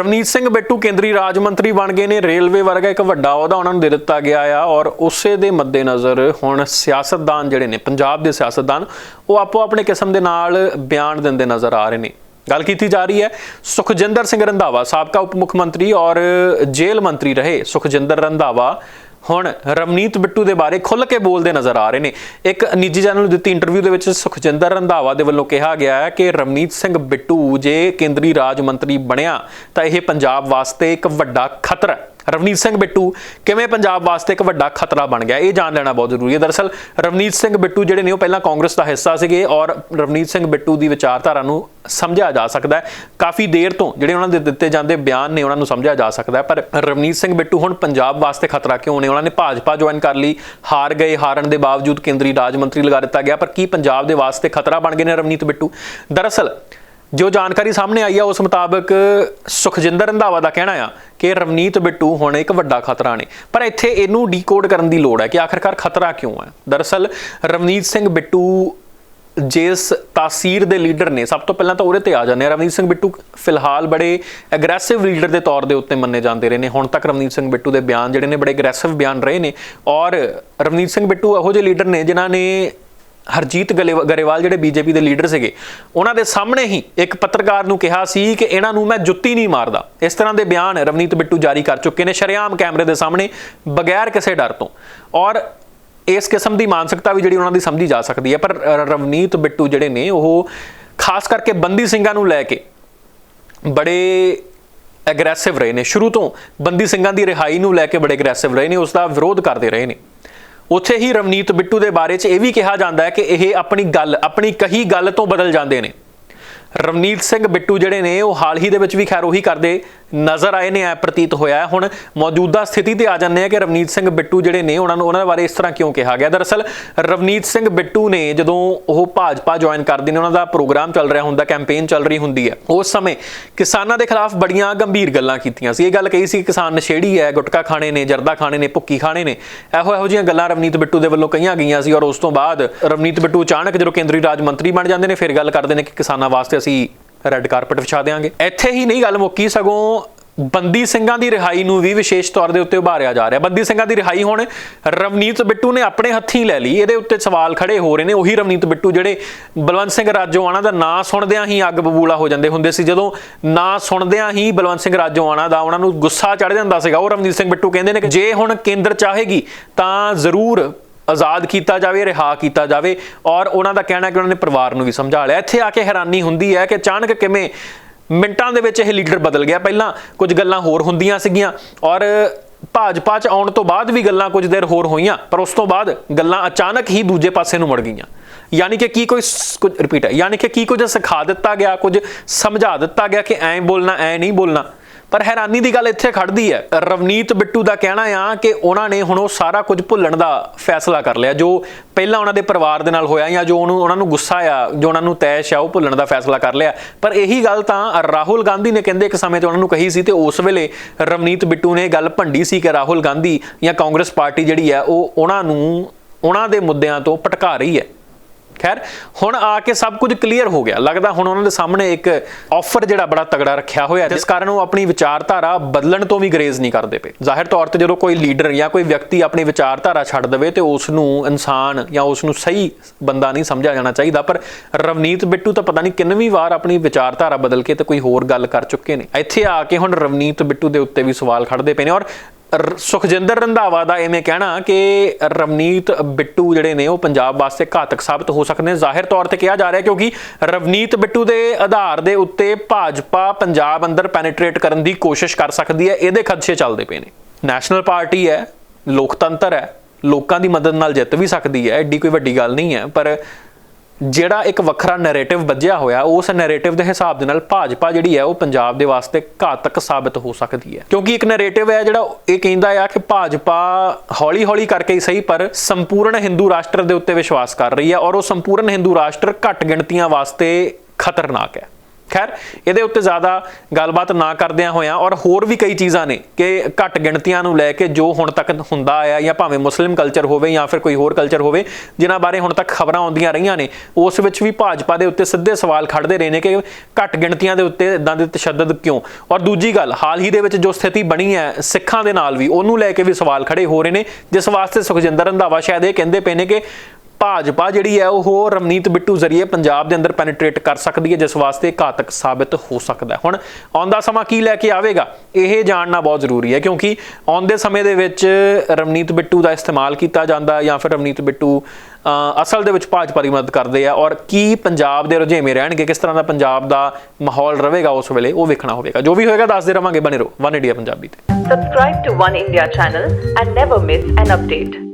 ਰਵਨੀਤ ਸਿੰਘ ਬਿੱਟੂ ਕੇਂਦਰੀ ਰਾਜ ਮੰਤਰੀ ਬਣ ਗਏ ਨੇ। ਰੇਲਵੇ ਵਰਗਾ ਇੱਕ ਵੱਡਾ ਅਹੁਦਾ ਉਹਨਾਂ ਨੂੰ ਦੇ ਦਿੱਤਾ ਗਿਆ ਆ ਔਰ ਉਸੇ ਦੇ ਮੱਦੇਨਜ਼ਰ ਹੁਣ ਸਿਆਸਤਦਾਨ ਜਿਹੜੇ ਨੇ, ਪੰਜਾਬ ਦੇ ਸਿਆਸਤਦਾਨ, ਉਹ ਆਪੋ ਆਪਣੇ ਕਿਸਮ ਦੇ ਨਾਲ ਬਿਆਨ ਦਿੰਦੇ ਨਜ਼ਰ ਆ ਰਹੇ ਨੇ। ਗੱਲ ਕੀਤੀ ਜਾ ਰਹੀ ਹੈ ਸੁਖਜਿੰਦਰ ਸਿੰਘ ਰੰਧਾਵਾ, ਸਾਬਕਾ ਉਪ ਮੁੱਖ ਮੰਤਰੀ ਔਰ ਜੇਲ੍ਹ ਮੰਤਰੀ ਰਹੇ ਸੁਖਜਿੰਦਰ ਰੰਧਾਵਾ। ਹੁਣ ਰਵਨੀਤ ਬਿੱਟੂ ਦੇ ਬਾਰੇ ਖੁੱਲ੍ਹ ਕੇ ਬੋਲਦੇ ਨਜ਼ਰ ਆ ਰਹੇ ਨੇ। ਇੱਕ ਨਿੱਜੀ ਚੈਨਲ ਨੂੰ ਦਿੱਤੀ ਇੰਟਰਵਿਊ ਦੇ ਵਿੱਚ ਸੁਖਜਿੰਦਰ ਰੰਧਾਵਾ ਦੇ ਵੱਲੋਂ ਕਿਹਾ ਗਿਆ ਹੈ ਕਿ ਰਵਨੀਤ ਸਿੰਘ ਬਿੱਟੂ ਜੇ ਕੇਂਦਰੀ ਰਾਜ ਮੰਤਰੀ ਬਣਿਆ ਤਾਂ ਇਹ ਪੰਜਾਬ ਵਾਸਤੇ ਇੱਕ ਵੱਡਾ ਖਤਰਾ ਹੈ। ਰਵਨੀਤ ਸਿੰਘ ਬਿੱਟੂ, ਕਿਵੇਂ ਪੰਜਾਬ ਵਾਸਤੇ ਇੱਕ ਵੱਡਾ ਖਤਰਾ ਬਣ ਗਿਆ, ਇਹ ਜਾਣ ਲੈਣਾ ਬਹੁਤ ਜ਼ਰੂਰੀ ਹੈ। ਦਰਅਸਲ, ਰਵਨੀਤ ਸਿੰਘ ਬਿੱਟੂ ਜਿਹੜੇ ਨੇ ਉਹ ਪਹਿਲਾਂ ਕਾਂਗਰਸ ਦਾ ਹਿੱਸਾ ਸੀਗੇ ਔਰ ਰਵਨੀਤ ਸਿੰਘ ਬਿੱਟੂ ਦੀ ਵਿਚਾਰਧਾਰਾ ਨੂੰ ਸਮਝਿਆ ਜਾ ਸਕਦਾ ਹੈ। ਕਾਫੀ ਦੇਰ ਤੋਂ ਜਿਹੜੇ ਉਹਨਾਂ ਦੇ ਦਿੱਤੇ ਜਾਂਦੇ ਬਿਆਨ ਨੇ ਉਹਨਾਂ ਨੂੰ ਸਮਝਿਆ ਜਾ ਸਕਦਾ ਹੈ, ਪਰ ਰਵਨੀਤ ਸਿੰਘ ਬਿੱਟੂ ਹੁਣ ਪੰਜਾਬ ਵਾਸਤੇ ਖਤਰਾ ਕਿਉਂ ਨੇ? ਉਹਨਾਂ ਨੇ ਭਾਜਪਾ ਜੁਆਇਨ ਕਰ ਲਈ, ਹਾਰ ਗਏ, ਹਾਰਨ ਦੇ ਬਾਵਜੂਦ ਕੇਂਦਰੀ ਰਾਜ ਮੰਤਰੀ ਲਗਾ ਦਿੱਤਾ ਗਿਆ, ਪਰ ਕੀ ਪੰਜਾਬ ਦੇ ਵਾਸਤੇ ਖਤਰਾ ਬਣ ਗਏ ਨੇ ਰਵਨੀਤ ਬਿੱਟੂ? ਦਰਅਸਲ ਜੋ ਜਾਣਕਾਰੀ ਸਾਹਮਣੇ ਆਈ ਆ, ਉਸ ਮੁਤਾਬਕ ਸੁਖਜਿੰਦਰ ਰੰਧਾਵਾ ਦਾ ਕਹਿਣਾ ਆ ਕਿ ਰਵਨੀਤ ਬਿੱਟੂ ਹੁਣ ਇੱਕ ਵੱਡਾ ਖਤਰਾ ਨੇ। ਪਰ ਇੱਥੇ ਇਹਨੂੰ ਡੀਕੋਡ ਕਰਨ ਦੀ ਲੋੜ ਹੈ ਕਿ ਆਖਰਕਾਰ ਖਤਰਾ ਕਿਉਂ ਹੈ? ਦਰਅਸਲ, ਰਵਨੀਤ ਸਿੰਘ ਬਿੱਟੂ ਜਿਸ ਤਾਸੀਰ ਦੇ ਲੀਡਰ ਨੇ, ਸਭ ਤੋਂ ਪਹਿਲਾਂ ਤਾਂ ਉਹਦੇ ਤੇ ਆ ਜਾਂਦੇ ਆ। ਰਵਨੀਤ ਸਿੰਘ ਬਿੱਟੂ ਫਿਲਹਾਲ ਬੜੇ ਐਗਰੈਸਿਵ ਲੀਡਰ ਦੇ ਤੌਰ ਦੇ ਉੱਤੇ ਮੰਨੇ ਜਾਂਦੇ ਰਹੇ ਨੇ। ਹੁਣ ਤੱਕ ਰਵਨੀਤ ਸਿੰਘ ਬਿੱਟੂ ਦੇ ਬਿਆਨ ਜਿਹੜੇ ਨੇ, ਬੜੇ ਐਗਰੈਸਿਵ ਬਿਆਨ ਰਹੇ ਨੇ। ਔਰ ਰਵਨੀਤ ਸਿੰਘ ਬਿੱਟੂ ਇਹੋ ਜਿਹੇ ਲੀਡਰ ਨੇ ਜਿਨ੍ਹਾਂ ਨੇ ਹਰਜੀਤ ਗਲੇ- ਗਰੇਵਾਲ ਜਿਹੜੇ ਬੀਜੇਪੀ ਦੇ ਲੀਡਰ ਸੀਗੇ, ਉਹਨਾਂ ਦੇ ਸਾਹਮਣੇ ਹੀ ਇੱਕ ਪੱਤਰਕਾਰ ਨੂੰ ਕਿਹਾ ਸੀ ਕਿ ਇਹਨਾਂ ਨੂੰ ਮੈਂ ਜੁੱਤੀ ਨਹੀਂ ਮਾਰਦਾ। ਇਸ ਤਰ੍ਹਾਂ ਦੇ ਬਿਆਨ ਰਵਨੀਤ ਬਿੱਟੂ ਜਾਰੀ ਕਰ ਚੁੱਕੇ ਨੇ ਸ਼ਰੇਆਮ ਕੈਮਰੇ ਦੇ ਸਾਹਮਣੇ, ਬਗੈਰ ਕਿਸੇ ਡਰ ਤੋਂ। ਔਰ ਇਸ ਕਿਸਮ ਦੀ ਮਾਨਸਿਕਤਾ ਵੀ ਜਿਹੜੀ ਉਹਨਾਂ ਦੀ ਸਮਝੀ ਜਾ ਸਕਦੀ ਹੈ। ਪਰ ਰਵਨੀਤ ਬਿੱਟੂ ਜਿਹੜੇ ਨੇ, ਉਹ ਖਾਸ ਕਰਕੇ ਬੰਦੀ ਸਿੰਘਾਂ ਨੂੰ ਲੈ ਕੇ ਬੜੇ ਐਗਰੈਸਿਵ ਰਹੇ ਨੇ। ਸ਼ੁਰੂ ਤੋਂ ਬੰਦੀ ਸਿੰਘਾਂ ਦੀ ਰਿਹਾਈ ਨੂੰ ਲੈ ਕੇ ਬੜੇ ਐਗਰੈਸਿਵ ਰਹੇ ਨੇ, ਉਸ ਦਾ ਵਿਰੋਧ ਕਰਦੇ ਰਹੇ ਨੇ। ਉੱਥੇ ਹੀ ਰਵਨੀਤ ਬਿੱਟੂ ਦੇ ਬਾਰੇ 'ਚ ਇਹ ਵੀ ਕਿਹਾ ਜਾਂਦਾ ਹੈ ਕਿ ਇਹ ਆਪਣੀ ਗੱਲ, ਆਪਣੀ ਕਹੀ ਗੱਲ ਤੋਂ ਬਦਲ ਜਾਂਦੇ ਨੇ। ਰਵਨੀਤ ਸਿੰਘ ਬਿੱਟੂ ਜਿਹੜੇ ਨੇ, ਉਹ ਹਾਲ ਹੀ ਦੇ ਵਿੱਚ ਵੀ ਖੈਰ ਉਹੀ ਕਰਦੇ ਨਜ਼ਰ ਆਏ ਨੇ, ਐ ਪ੍ਰਤੀਤ ਹੋਇਆ ਹੁਣ ਮੌਜੂਦਾ ਸਥਿਤੀ ਤੇ ਆ ਜਾਂਦੇ ਆ ਕਿ ਰਵਨੀਤ ਸਿੰਘ ਬਿੱਟੂ ਜਿਹੜੇ ਨੇ, ਉਹਨਾਂ ਨੂੰ ਉਹਨਾਂ ਬਾਰੇ ਇਸ ਤਰ੍ਹਾਂ ਕਿਉਂ ਕਿਹਾ ਗਿਆ? ਦਰਅਸਲ, ਰਵਨੀਤ ਸਿੰਘ ਬਿੱਟੂ ਨੇ ਜਦੋਂ ਉਹ ਭਾਜਪਾ ਜੁਆਇਨ ਕਰਦੇ ਨੇ, ਉਹਨਾਂ ਦਾ ਪ੍ਰੋਗਰਾਮ ਚੱਲ ਰਿਹਾ ਹੁੰਦਾ ਕੈਂਪੇਨ ਚੱਲ ਰਹੀ ਹੁੰਦੀ ਹੈ। ਉਸ ਸਮੇਂ ਕਿਸਾਨਾਂ ਦੇ ਖਿਲਾਫ ਬੜੀਆਂ ਗੰਭੀਰ ਗੱਲਾਂ ਕੀਤੀਆਂ ਸੀ। ਇਹ ਗੱਲ ਕਹੀ ਸੀ ਕਿਸਾਨ ਨਸ਼ੇੜੀ ਹੈ, ਗੁਟਕਾ ਖਾਣੇ ਨੇ, ਜਰਦਾ ਖਾਣੇ ਨੇ, ਭੁੱਕੀ ਖਾਣੇ ਨੇ। ਇਹੋ ਇਹੋ ਜਿਹੀਆਂ ਗੱਲਾਂ ਰਵਨੀਤ ਬਿੱਟੂ ਦੇ ਵੱਲੋਂ ਕਹੀਆਂ ਗਈਆਂ ਸੀ ਔਰ ਉਸ ਤੋਂ ਬਾਅਦ ਰਵਨੀਤ ਬਿੱਟੂ ਅਚਾਨਕ ਜਦੋਂ ਕੇਂਦਰੀ ਰਾਜ ਮੰਤਰੀ ਬਣ ਜਾਂਦੇ ਨੇ, ਫਿਰ ਗੱਲ ਕਰਦੇ ਨੇ ਕਿ ਕਿਸਾਨਾਂ ਵਾਸਤੇ ਅਸੀਂ ਰੈੱਡ ਕਾਰਪਟ ਵਿਛਾ ਦੇਵਾਂਗੇ ਇੱਥੇ ਹੀ ਨਹੀਂ ਗੱਲ ਮੁੱਕੀ, ਸਗੋਂ ਬੰਦੀ ਸਿੰਘਾਂ ਦੀ ਰਿਹਾਈ ਨੂੰ ਵੀ ਵਿਸ਼ੇਸ਼ ਤੌਰ ਦੇ ਉੱਤੇ ਉਭਾਰਿਆ ਜਾ ਰਿਹਾ। ਬੰਦੀ ਸਿੰਘਾਂ ਦੀ ਰਿਹਾਈ ਹੁਣ ਰਵਨੀਤ ਬਿੱਟੂ ਨੇ ਆਪਣੇ ਹੱਥੀਂ ਲੈ ਲਈ। ਇਹਦੇ ਉੱਤੇ ਸਵਾਲ ਖੜੇ ਹੋ ਰਹੇ ਨੇ। ਉਹੀ ਰਵਨੀਤ ਬਿੱਟੂ ਜਿਹੜੇ ਬਲਵੰਤ ਸਿੰਘ ਰਾਜੋਆਣਾ ਦਾ ਨਾਂ ਸੁਣਦਿਆਂ ਹੀ ਅੱਗ ਬਬੂਲਾ ਹੋ ਜਾਂਦੇ ਹੁੰਦੇ ਸੀ। ਜਦੋਂ ਨਾਂ ਸੁਣਦਿਆਂ ਹੀ ਬਲਵੰਤ ਸਿੰਘ ਰਾਜੋਆਣਾ ਦਾ ਉਹਨਾਂ ਨੂੰ ਗੁੱਸਾ ਚੜ ਜਾਂਦਾ ਸੀਗਾ, ਉਹ ਰਵਨੀਤ ਸਿੰਘ ਬਿੱਟੂ ਕਹਿੰਦੇ ਨੇ ਕਿ ਜੇ ਹੁਣ ਕੇਂਦਰ ਚਾਹੇਗੀ ਤਾਂ ਜ਼ਰੂਰ ਆਜ਼ਾਦ ਕੀਤਾ ਜਾਵੇ, ਰਿਹਾ ਕੀਤਾ ਜਾਵੇ ਔਰ ਉਹਨਾਂ ਦਾ ਕਹਿਣਾ ਕਿ ਉਹਨਾਂ ਨੇ ਪਰਿਵਾਰ ਨੂੰ ਵੀ ਸਮਝਾ ਲਿਆ। ਇੱਥੇ ਆ ਕੇ ਹੈਰਾਨੀ ਹੁੰਦੀ ਹੈ ਕਿ ਅਚਾਨਕ ਕਿਵੇਂ ਮਿੰਟਾਂ ਦੇ ਵਿੱਚ ਇਹ ਲੀਡਰ ਬਦਲ ਗਿਆ। ਪਹਿਲਾਂ ਕੁਝ ਗੱਲਾਂ ਹੋਰ ਹੁੰਦੀਆਂ ਸੀਗੀਆਂ ਔਰ ਭਾਜਪਾ ਚ ਆਉਣ ਤੋਂ ਬਾਅਦ ਵੀ ਗੱਲਾਂ ਕੁਝ ਦੇਰ ਹੋਰ ਹੋਈਆਂ, ਪਰ ਉਸ ਤੋਂ ਬਾਅਦ ਗੱਲਾਂ ਅਚਾਨਕ ਹੀ ਦੂਜੇ ਪਾਸੇ ਨੂੰ ਮੁੜ ਗਈਆਂ। ਯਾਨੀ ਕਿ ਕੀ ਕੋਈ ਕੁਝ ਰਿਪੀਟ ਹੈ। ਯਾਨੀ ਕਿ ਕੀ ਕੁਝ ਸਿਖਾ ਦਿੱਤਾ ਗਿਆ, ਕੁਝ ਸਮਝਾ ਦਿੱਤਾ ਗਿਆ ਕਿ ਐਂ ਬੋਲਣਾ, ਐਂ ਨਹੀਂ ਬੋਲਣਾ। ਪਰ ਹੈਰਾਨੀ ਦੀ ਗੱਲ ਇੱਥੇ ਖੜਦੀ ਹੈ। ਰਵਨੀਤ ਬਿੱਟੂ ਦਾ ਕਹਿਣਾ ਆ ਕਿ ਉਹਨਾਂ ਨੇ ਹੁਣ ਉਹ ਸਾਰਾ ਕੁਝ ਭੁੱਲਣ ਦਾ ਫੈਸਲਾ ਕਰ ਲਿਆ। ਜੋ ਪਹਿਲਾਂ ਉਹਨਾਂ ਦੇ ਪਰਿਵਾਰ ਦੇ ਨਾਲ ਹੋਇਆ ਜਾਂ ਜੋ ਉਹਨੂੰ ਉਹਨਾਂ ਨੂੰ ਗੁੱਸਾ ਆ, ਜੋ ਉਹਨਾਂ ਨੂੰ ਤੈਸ਼ ਆ, ਉਹ ਭੁੱਲਣ ਦਾ ਫੈਸਲਾ ਕਰ ਲਿਆ। ਪਰ ਇਹੀ ਗੱਲ ਤਾਂ ਰਾਹੁਲ ਗਾਂਧੀ ਨੇ ਕਹਿੰਦੇ ਇੱਕ ਸਮੇਂ ਤੇ ਉਹਨਾਂ ਨੂੰ ਕਹੀ ਸੀ ਤੇ ਉਸ ਵੇਲੇ ਰਵਨੀਤ ਬਿੱਟੂ ਨੇ ਇਹ ਗੱਲ ਭੰਡੀ ਸੀ ਕਿ ਰਾਹੁਲ ਗਾਂਧੀ ਜਾਂ ਕਾਂਗਰਸ ਪਾਰਟੀ ਜਿਹੜੀ ਹੈ ਉਹ ਉਹਨਾਂ ਨੂੰ ਉਹਨਾਂ ਦੇ ਮੁੱਦਿਆਂ ਤੋਂ ਭਟਕਾ ਰਹੀ ਹੈ। ਖੈਰ, ਹੁਣ ਆ ਕੇ ਸਭ ਕੁਝ ਕਲੀਅਰ ਹੋ ਗਿਆ। ਲੱਗਦਾ ਹੁਣ ਉਹਨਾਂ ਦੇ ਸਾਹਮਣੇ ਇੱਕ ਆਫਰ ਜਿਹੜਾ ਬੜਾ ਤਗੜਾ ਰੱਖਿਆ ਹੋਇਆ ਜਿਸ ਕਾਰਨ ਉਹ ਆਪਣੀ ਵਿਚਾਰਧਾਰਾ ਬਦਲਣ ਤੋਂ ਵੀ ਗਰੇਜ਼ ਨਹੀਂ ਕਰਦੇ ਪਏ। ਜ਼ਾਹਿਰ ਤੌਰ ਤੇ ਜਦੋਂ ਕੋਈ ਲੀਡਰ ਜਾਂ ਕੋਈ ਵਿਅਕਤੀ ਆਪਣੀ ਵਿਚਾਰਧਾਰਾ ਛੱਡ ਦੇਵੇ ਤੇ ਉਸ ਨੂੰ ਇਨਸਾਨ ਜਾਂ ਉਸ ਨੂੰ ਸਹੀ ਬੰਦਾ ਨਹੀਂ ਸਮਝਿਆ ਜਾਣਾ ਚਾਹੀਦਾ। ਪਰ ਰਵਨੀਤ ਬਿੱਟੂ ਤਾਂ ਪਤਾ ਨਹੀਂ ਕਿੰਨਵੀਂ ਵਾਰ ਆਪਣੀ ਵਿਚਾਰਧਾਰਾ ਬਦਲ ਕੇ ਤੇ ਕੋਈ ਹੋਰ ਗੱਲ ਕਰ ਚੁੱਕੇ ਨੇ। ਇੱਥੇ ਆ ਕੇ ਹੁਣ ਰਵਨੀਤ ਬਿੱਟੂ ਦੇ ਉੱਤੇ ਵੀ ਸਵਾਲ ਖੜਦੇ ਪਏ ਨੇ ਔਰ ਸੁਖਜਿੰਦਰ ਰੰਧਾਵਾ ਦਾ ਐਵੇਂ ਕਹਿਣਾ ਕਿ ਰਵਨੀਤ, ਬਿੱਟੂ ਜਿਹੜੇ ਨੇ ਉਹ ਪੰਜਾਬ ਵਾਸਤੇ ਘਾਤਕ ਸਾਬਤ ਹੋ ਸਕਦੇ ਨੇ। ਜ਼ਾਹਿਰ ਤੌਰ ਤੇ ਕਿਹਾ ਜਾ ਰਿਹਾ ਕਿਉਂਕਿ ਰਵਨੀਤ, ਬਿੱਟੂ ਦੇ ਆਧਾਰ ਦੇ ਉੱਤੇ ਭਾਜਪਾ ਪੰਜਾਬ ਅੰਦਰ ਪੈਨੀਟ੍ਰੇਟ ਕਰਨ ਦੀ ਕੋਸ਼ਿਸ਼ ਕਰ ਸਕਦੀ ਹੈ। ਇਹਦੇ ਖਦਸ਼ੇ ਚੱਲਦੇ ਪਏ ਨੇ। ਨੈਸ਼ਨਲ ਪਾਰਟੀ ਹੈ, ਲੋਕਤੰਤਰ ਹੈ, ਲੋਕਾਂ ਦੀ ਮਦਦ ਨਾਲ ਜਿੱਤ ਵੀ ਸਕਦੀ ਹੈ। ਐਡੀ ਕੋਈ ਵੱਡੀ ਗੱਲ ਨਹੀਂ ਹੈ, ਪਰ ਜਿਹੜਾ ਇੱਕ ਵੱਖਰਾ ਨੈਰੇਟਿਵ ਵੱਜਿਆ ਹੋਇਆ, ਉਸ ਨੈਰੇਟਿਵ ਦੇ ਹਿਸਾਬ ਦੇ ਨਾਲ ਭਾਜਪਾ ਜਿਹੜੀ ਹੈ, ਉਹ ਪੰਜਾਬ ਦੇ ਵਾਸਤੇ ਘਾਤਕ ਸਾਬਤ ਹੋ ਸਕਦੀ ਹੈ। ਕਿਉਂਕਿ ਇੱਕ ਨੈਰੇਟਿਵ ਹੈ ਜਿਹੜਾ, ਇਹ ਕਹਿੰਦਾ ਆ ਕਿ ਭਾਜਪਾ ਹੌਲੀ-ਹੌਲੀ ਕਰਕੇ ਹੀ ਸਹੀ, ਪਰ ਸੰਪੂਰਨ ਹਿੰਦੂ ਰਾਸ਼ਟਰ ਦੇ ਉੱਤੇ ਵਿਸ਼ਵਾਸ ਕਰ ਰਹੀ ਹੈ ਔਰ ਉਹ ਸੰਪੂਰਨ ਹਿੰਦੂ ਰਾਸ਼ਟਰ ਘੱਟ ਗਿਣਤੀਆਂ ਵਾਸਤੇ ਖਤਰਨਾਕ ਹੈ। ਖੈਰ, ਇਹਦੇ ਉੱਤੇ ਜ਼ਿਆਦਾ ਗੱਲਬਾਤ ਨਾ ਕਰਦਿਆਂ ਹੋਇਆਂ ਔਰ ਹੋਰ ਵੀ ਕਈ ਚੀਜ਼ਾਂ ਨੇ ਕਿ ਘੱਟ ਗਿਣਤੀਆਂ ਨੂੰ ਲੈ ਕੇ ਜੋ ਹੁਣ ਤੱਕ ਹੁੰਦਾ ਆਇਆ ਜਾਂ ਭਾਵੇਂ ਮੁਸਲਿਮ ਕਲਚਰ ਹੋਵੇ ਜਾਂ ਫਿਰ ਕੋਈ ਹੋਰ ਕਲਚਰ ਹੋਵੇ, ਜਿਨ੍ਹਾਂ ਬਾਰੇ ਹੁਣ ਤੱਕ ਖਬਰਾਂ ਆਉਂਦੀਆਂ ਰਹੀਆਂ ਨੇ, ਉਸ ਵਿੱਚ ਵੀ ਭਾਜਪਾ ਦੇ ਉੱਤੇ ਸਿੱਧੇ ਸਵਾਲ ਖੜਦੇ ਰਹੇ ਨੇ ਕਿ ਘੱਟ ਗਿਣਤੀਆਂ ਦੇ ਉੱਤੇ ਇਦਾਂ ਦੇ ਤਸ਼ੱਦਦ ਕਿਉਂ? ਔਰ ਦੂਜੀ ਗੱਲ, ਹਾਲ ਹੀ ਦੇ ਵਿੱਚ ਜੋ ਸਥਿਤੀ ਬਣੀ ਹੈ ਸਿੱਖਾਂ ਦੇ ਨਾਲ ਵੀ, ਉਹਨੂੰ ਲੈ ਕੇ ਵੀ ਸਵਾਲ ਖੜੇ ਹੋ ਰਹੇ ਨੇ, ਜਿਸ ਵਾਸਤੇ ਸੁਖਜਿੰਦਰ ਰੰਧਾਵਾ ਸ਼ਾਇਦ ਇਹ ਕਹਿੰਦੇ ਪਏ ਨੇ ਕਿ ਭਾਜਪਾ ਜਿਹੜੀ ਹੈ ਉਹ ਰਮਨੀਤ ਬਿੱਟੂ ਜ਼ਰੀਏ ਪੰਜਾਬ ਦੇ ਅੰਦਰ ਪੈਨੀਟ੍ਰੇਟ ਕਰ ਸਕਦੀ ਹੈ, ਜਿਸ ਵਾਸਤੇ ਘਾਤਕ ਸਾਬਿਤ ਹੋ ਸਕਦਾ ਹੈ। ਹੁਣ ਆਉਂਦਾ ਸਮਾਂ ਕੀ ਲੈ ਕੇ ਆਵੇਗਾ? ਇਹ ਜਾਣਨਾ ਬਹੁਤ ਜ਼ਰੂਰੀ ਹੈ, ਕਿਉਂਕਿ ਆਉਂਦੇ ਸਮੇਂ ਦੇ ਵਿੱਚ ਰਮਨੀਤ ਬਿੱਟੂ ਦਾ ਇਸਤੇਮਾਲ ਕੀਤਾ ਜਾਂਦਾ ਜਾਂ ਫਿਰ ਰਮਨੀਤ ਬਿੱਟੂ ਅਸਲ ਦੇ ਵਿੱਚ ਭਾਜਪਾ ਦੀ ਮਦਦ ਕਰਦੇ ਆ। ਔਰ ਕੀ ਪੰਜਾਬ ਦੇ ਰੁਝੇਵੇਂ ਰਹਿਣਗੇ, ਕਿਸ ਤਰ੍ਹਾਂ ਦਾ ਪੰਜਾਬ ਦਾ ਮਾਹੌਲ ਰਹੇਗਾ ਉਸ ਵੇਲੇ, ਉਹ ਵੇਖਣਾ ਹੋਵੇਗਾ। ਜੋ ਵੀ ਹੋਏਗਾ, ਦੱਸਦੇ ਰਵਾਂਗੇ। ਬਨੇ ਰਹੋ। ਵਨ ਇੰਡੀਆ ਪੰਜਾਬੀ ਤੇ। Subscribe to One India channel and never miss an update.